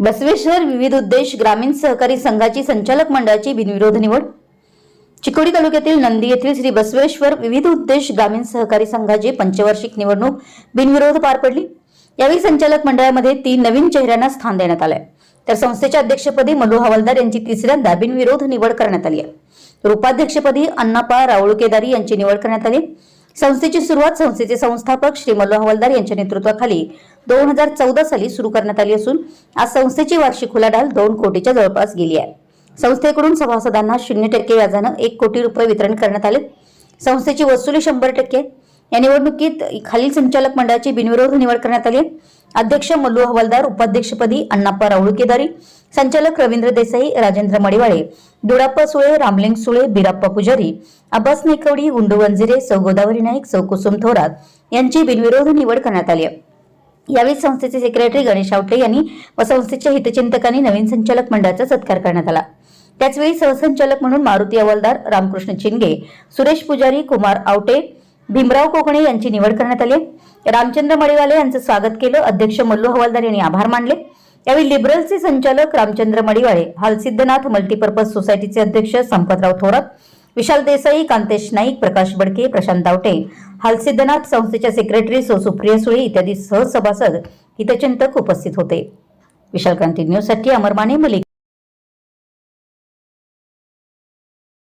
बसवेश्वर विविध उद्देश ग्रामीण सहकारी संघाची संचालक मंडळाची बिनविरोध निवड. चिकोडी तालुक्यातील नंदी येथील श्री बसवेश्वर विविध उद्देश ग्रामीण सहकारी संघाची पंचवार्षिक निवडणूक बिनविरोध पार पडली. यावेळी संचालक मंडळामध्ये तीन नवीन चेहऱ्यांना स्थान देण्यात आलंय. तर संस्थेच्या अध्यक्षपदी मल्लू हवालदार यांची तिसऱ्यांदा बिनविरोध निवड करण्यात आली आहे. तर उपाध्यक्षपदी अण्णापा रावळुकेदारी यांची निवड करण्यात आली संस्थेची सुरुवात संस्थेचे संस्थापक श्री मल्लू हवालदार यांच्या नेतृत्वाखाली दोन हजार चौदा साली सुरू करण्यात आली असून आज संस्थेची वार्षिक उलाढाल दोन कोटीच्या जवळपास गेली आहे. संस्थेकडून सभासदांना शून्य टक्के व्याजानं एक कोटी रुपये वितरण करण्यात आले. संस्थेची वसुली शंभर टक्के. या निवडणुकीत खालील संचालक मंडळाची बिनविरोध निवड करण्यात आली अध्यक्ष मल्लू हवालदार उपाध्यक्षपदी अण्णाप्पा राऊळकेदारी संचालक रवींद्र देसाई राजेंद्र मडिवाळे दुडाप्पा सुळे रामलिंग सुळे बिराप्पा पुजारी अब्बास नेकवडी गुंडू वंजिरे सौ गोदावरी नाईक सौ कुसुम थोरात यांची बिनविरोध निवड करण्यात आली आहे. यावेळी संस्थेचे सेक्रेटरी गणेश आवटे यांनी व संस्थेच्या हितचिंतकांनी नवीन संचालक मंडळाचा सत्कार करण्यात आला. त्याचवेळी सहसंचालक म्हणून मारुती हवालदार रामकृष्ण चिंगे सुरेश पुजारी कुमार आवटे भीमराव कोकणे यांची निवड करण्यात आली रामचंद्र मडिवाले यांचं स्वागत केलं. अध्यक्ष मल्लू हवालदार यांनी आभार मानले. यावेळी लिबरलचे संचालक रामचंद्र मडिवाळे हालसिद्धनाथ मल्टीपर्पज सोसायटीचे अध्यक्ष संपतराव थोरात विशाल देसाई कांतेश नाईक प्रकाश बडके प्रशांत दावटे हालसिद्धनाथ संस्थेच्या सेक्रेटरी सो सुप्रिया सुळे इत्यादी सहसभासद हितचिंतक उपस्थित होते. विशाल क्रांती न्यूजसाठी अमर माने मलिक